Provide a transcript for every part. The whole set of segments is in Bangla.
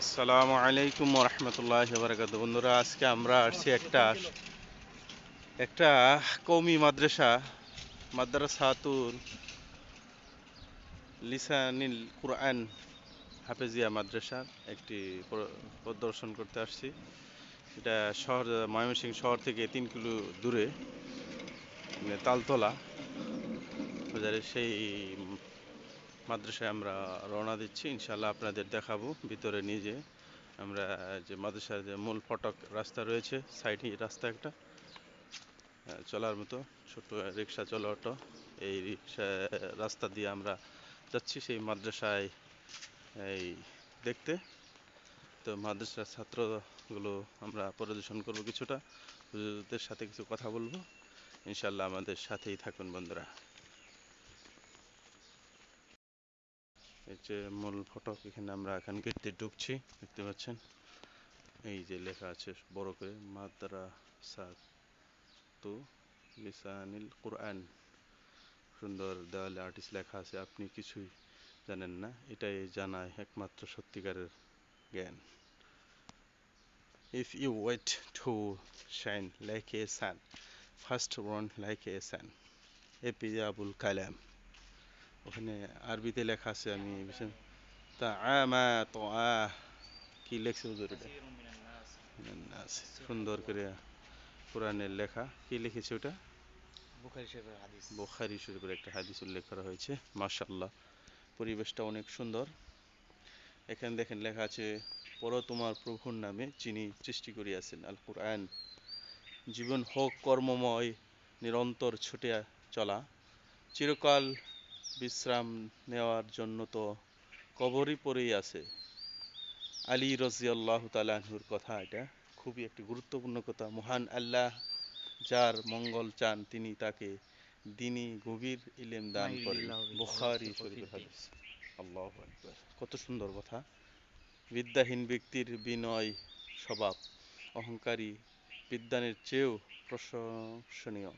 আসসালামু আলাইকুম রহমতুল্লাহ বারাকাত বন্ধুরা, আজকে আমরা আসছি একটা একটা কৌমি মাদ্রাসা, মাদ্রাসাতুল লিসানিল কুরআন হাফেজিয়া মাদ্রাসা, একটি প্রদর্শন করতে আসছি। এটা শহর, ময়মনসিংহ শহর থেকে তিন কিলো দূরে মানে তালতলা সেই মাদ্রাসায় আমরা রওনা দিচ্ছি। ইনশাল্লাহ আপনাদের দেখাবো ভিতরে নিজে। আমরা যে মাদ্রাসার যে মূল ফটক রাস্তা রয়েছে সাইডে রাস্তা একটা। চলার মতো ছোট রিক্সা চলো অটো। এই রিক্সা, রাস্তা দিয়ে আমরা যাচ্ছি সেই মাদ্রাসায়, এই দেখতে। তো মাদ্রাসার ছাত্রগুলো আমরা পরিদর্শন করব কিছুটা। হুজুরদের সাথে কিছু কথা বলব। ইনশাল্লাহ আমাদের সাথেই থাকুন বন্ধুরা। এই যে মূল ফটক, এখানে আমরা এখন গেট ঢুকছি, দেখতে পাচ্ছেন? এই যে লেখা আছে বড় করে মাদ্রাসা তু লিসানিল কুরআন। সুন্দর দেওয়ালে আর্টিস্ট লেখা আছে, আপনি কিছুই জানেন না, এটাই জানায় একমাত্র সত্যিকারের জ্ঞান। If you wait to shine like a sun first one like a sun APJ Abul Kalam ওখানে আরবিতে লেখা আছে আমি তা আমা তো কি লেখছে হুজুর এটা? সুন্দর করে কোরআনের লেখা। কি লিখেছে ওটা? বুখারী শরীফের একটা হাদিস উল্লেখ করা হয়েছে মাশাআল্লাহ। পরিবেশটা অনেক সুন্দর। এখানে দেখেন লেখা আছে পড়ো তোমার প্রভুর নামে যিনি সৃষ্টি করিয়াছেন আল কোরআন জীবন হোক কর্মময় নিরন্তর ছুটে চলা। চিরকাল বিশ্রাম নেওয়ার জন্য তো কবরই পড়েই আছে। আলী রাজিয়াল্লাহু তাআলাহুর কথা এটা খুবই একটি গুরুত্বপূর্ণ কথা। মহান আল্লাহ যার মঙ্গল চান তিনি তাকে দিনী গভীর ইলেম দান করেন। বুখারী প্রতিটি। হাদিস। আল্লাহু কত সুন্দর কথা। বিদ্যাহীন ব্যক্তির বিনয় স্বভাব অহংকারী বিদ্যানের চেয়েও প্রশংসনীয়।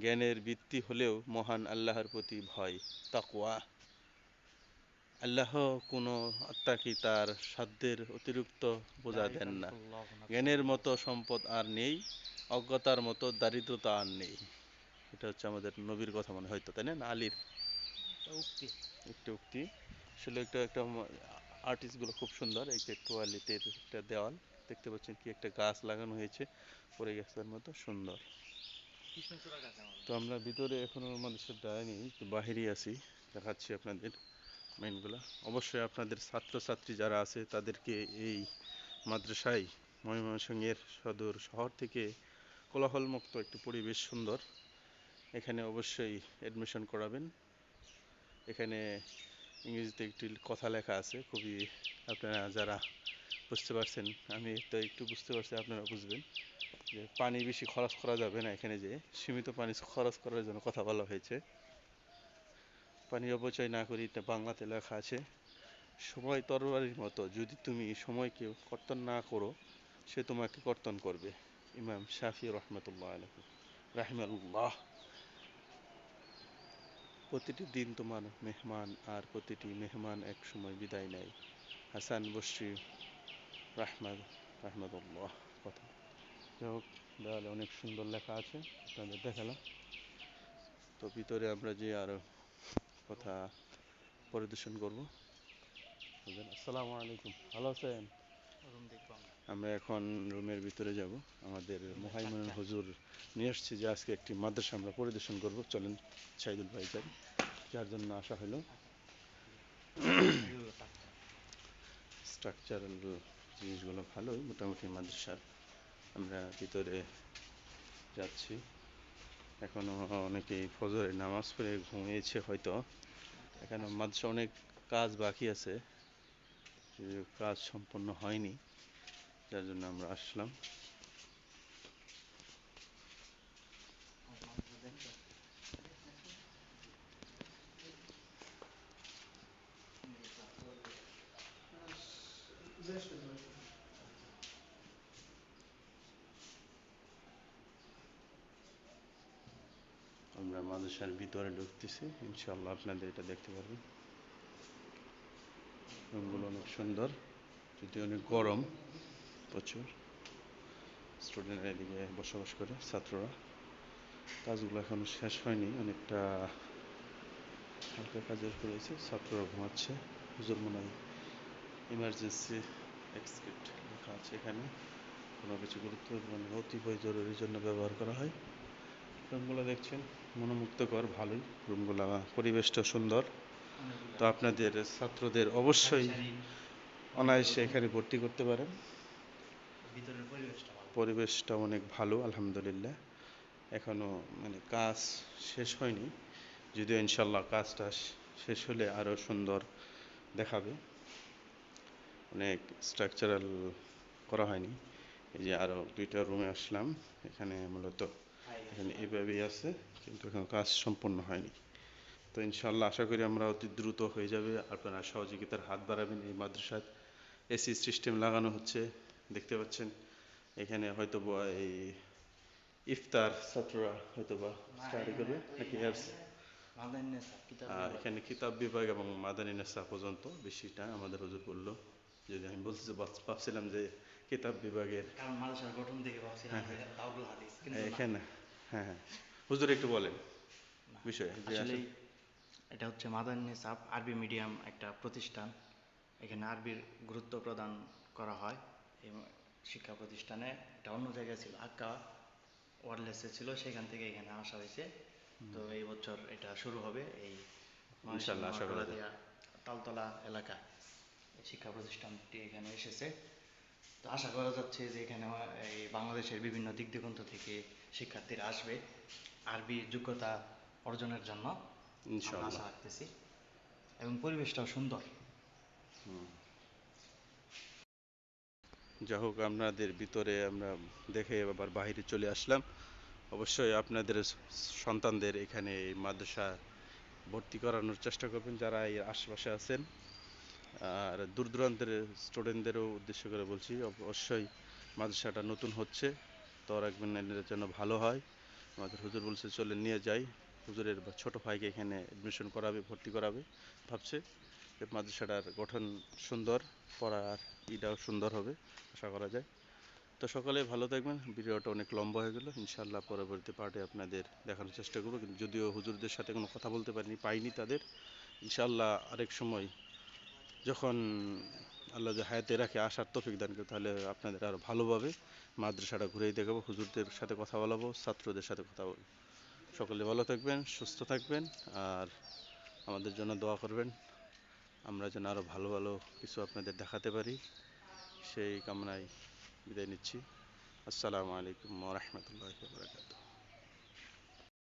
জ্ঞানের ভিত্তি হলেও মহান আল্লাহর প্রতি ভয় তাকওয়া। আল্লাহ কোনো আত্মাকে তার সাধ্যের অতিরিক্ত বোঝা দেন না। জ্ঞানের মতো সম্পদ আর নেই অজ্ঞতার মতো দারিদ্রতা আর নেই। এটা হচ্ছে আমাদের নবীর কথা মনে হয়তো তাই না? আলীর? উক্তি। একটা উক্তি। আসলে একটা একটা আর্টিস্টগুলো খুব সুন্দর এই যে কোয়ালিটির একটা দেওয়াল দেখতে পাচ্ছেন কি একটা গাছ লাগানো হয়েছে পরে গাছের মতো সুন্দর। গাছ তো আমরা ভিতরে এখনও মানুষের যায়নি একটু বাহিরে আছি, দেখাচ্ছি আপনাদের মেনগুলো অবশ্যই আপনাদের ছাত্রছাত্রী যারা আছে, তাদেরকে এই মাদ্রাসায় ময়মনসিংহের সদর শহর থেকে কোলাহলমুক্ত একটি পরিবেশ সুন্দর, এখানে অবশ্যই অ্যাডমিশন করাবেন। এখানে ইংরেজিতে একটি কথা লেখা আছে, খুবই আপনারা যারা বুঝতে পারছেন, আমি তো একটু বুঝতে পারছি, আপনারা বুঝবেন। যে পানি বেশি খরচ করা যাবে না এখানে যে, সীমিত পানি খরচ করার জন্য কথা বলা হয়েছে। পানি অপচয় না করি বাংলাতে লেখা আছে, সময় তরবারির মতো, যদি তুমি সময়কে কর্তন না করো, সে তোমাকে কর্তন করবে। ইমাম শাফি রহমতুল্লাহ আলহ রাহিমাল্লাহ প্রতিটি দিন তোমার মেহমান আর প্রতিটি মেহমান এক সময় বিদায় নেয়। হাসান বসরি রাহমাদ রাহমাদুল্লাহ যাই হোক দেওয়ালে অনেক সুন্দর লেখা আছে আপনাদের দেখালাম। তো ভিতরে আমরা যে আরও কথা পরিদর্শন করব? আসসালামু আলাইকুম। ভালো আছেন? আমরা আমরা এখন রুমের ভিতরে যাব। আমাদের মোহাইমুন হুজুর নিয়ে আসছে যে আজকে একটি মাদ্রাসা আমরা পরিদর্শন করব। চলেন সাইদুল ভাই যাই। যার জন্য আসা হলো স্ট্রাকচারাল জিনিসগুলো ভালোই মোটামুটি মাদ্রাসার আমরা ভিতরে যাচ্ছি। এখনও অনেকেই ফজরের নামাজ পড়ে ঘুমিয়েছে হয়তো। এখানে মাদ্রাসা অনেক কাজ বাকি আছে কাজ সম্পন্ন হয়নি, যার জন্য আমরা আসলাম। আমরা মাদ্রাসার ভিতরে ঢুকতেছি ইনশাল্লাহ আপনাদের এটা দেখতে পারবেন। রুমগুলো অনেক সুন্দর যদি অনেক গরম, প্রচুর। স্টুডেন্টরা এদিকে বসবাস করে, ছাত্ররা। কাজগুলো এখনও শেষ হয়নি, অনেকটা হালকা কাজের রয়েছে ছাত্ররা ঘুমাচ্ছে। হুজুর ইমার্জেন্সি এক্সকিট লেখা আছে এখানে। কোনো কিছু গুরুত্বপূর্ণ অতিপয় জরুরির জন্য ব্যবহার করা হয়। রুমগুলো দেখছেন? মনোমুগ্ধকর ভালোই। রুমগুলো পরিবেশটা সুন্দর। তো আপনাদের ছাত্রদের অবশ্যই অনায়াসে এখানে ভর্তি করতে পারেন। পরিবেশটা অনেক ভালো আলহামদুলিল্লাহ। এখনও মানে কাজ শেষ হয়নি। যদিও ইনশাল্লাহ কাজটা শেষ হলে আরও সুন্দর দেখাবে। অনেক স্ট্রাকচারাল করা হয়নি। এই যে আরও দুইটা রুমে আসলাম। এখানে মূলত এখানে এইভাবেই আছে কিন্তু এখন কাজ সম্পূর্ণ হয়নি। তো ইনশাল্লাহ আশা করি আমরা অতি দ্রুত হয়ে যাবে। আপনারা সহযোগিতার হাত বাড়াবেন এই মাদ্রাসায় এসি সিস্টেম লাগানো হচ্ছে দেখতে পাচ্ছেন। এখানে হয়তো বা এই ইফতার ছাত্ররা হয়তো বা স্টাডি করবে নাকি আহ, এখানে কিতাব বিভাগ এবং মাদানী নেশা পর্যন্ত বেশিটা আমাদের হুজুর বলল। যদি আমি বলতে ভাব- ভাবছিলাম যে কিতাব বিভাগের কারণ গঠন দেখে ভাবছিলাম যে দাউদুল হাদিস কিন্তু না। এখানে হ্যাঁ হ্যাঁ। হুজুর একটু বলেন বিষয়ে আসলে এটা হচ্ছে মাদান্নেসাব আরবি মিডিয়াম একটা প্রতিষ্ঠান। এখানে আরবির গুরুত্ব প্রদান করা হয়। এই শিক্ষা প্রতিষ্ঠানে এটা অন্য জায়গায় ছিল আক্কা ওয়ারলেসে ছিল সেখান থেকে এখানে আসা হয়েছে। তো এই বছর এটা শুরু হবে এই তালতলা এলাকা শিক্ষা প্রতিষ্ঠানটি এখানে এসেছে। তো আশা করা যাচ্ছে যে এখানে এই বাংলাদেশের বিভিন্ন দিক দিগন্ত থেকে শিক্ষার্থীরা আসবে আরবি যোগ্যতা অর্জনের জন্য। আশা রাখতেছি। এবং পরিবেশটাও সুন্দর। যা হোক আপনাদের ভিতরে আমরা দেখে আবার বাহিরে চলে আসলাম। অবশ্যই আপনাদের সন্তানদের এখানে এই মাদ্রাসা ভর্তি করানোর চেষ্টা করবেন যারা এই আশেপাশে আছেন। আর দূর দূরান্তের স্টুডেন্টদেরও উদ্দেশ্য করে বলছি অবশ্যই মাদ্রাসাটা নতুন হচ্ছে, তো রাখবেন যেন ভালো হয়। আমাদের হুজুর বলছে, চলে নিয়ে যাই। হুজুরের ছোট ভাইকে এখানে অ্যাডমিশন করাবে, ভর্তি করাবে, ভাবছে মাদ্রাসাটার গঠন সুন্দর, পড়ার ইটাও সুন্দর হবে, আশা করা যায়। তো সকালে ভালো থাকবেন। ভিডিওটা অনেক লম্বা হয়ে গেল। ইনশাল্লাহ পরবর্তী পার্টে আপনাদের দেখানোর চেষ্টা করব। কিন্তু যদিও হুজুরদের সাথে কোনো কথা বলতে পারিনি, পাইনি তাদের। ইনশাল্লাহ আরেক সময় যখন আল্লাহ যে হায়াতে রাখে আসার তফিক দান করে, তাহলে আপনাদের আরও ভালোভাবে মাদ্রাসাটা ঘুরেই দেখাবো, হুজুরদের সাথে কথা বলাবো, ছাত্রদের সাথে কথা বলব। সকলে ভালো থাকবেন, সুস্থ থাকবেন, আর আমাদের জন্য দোয়া করবেন। আমরা যেন আরও ভালো ভালো কিছু আপনাদের দেখাতে পারি। সেই কামনায় বিদায় নিচ্ছি। আসসালামু আলাইকুম রহমতুল্লাহ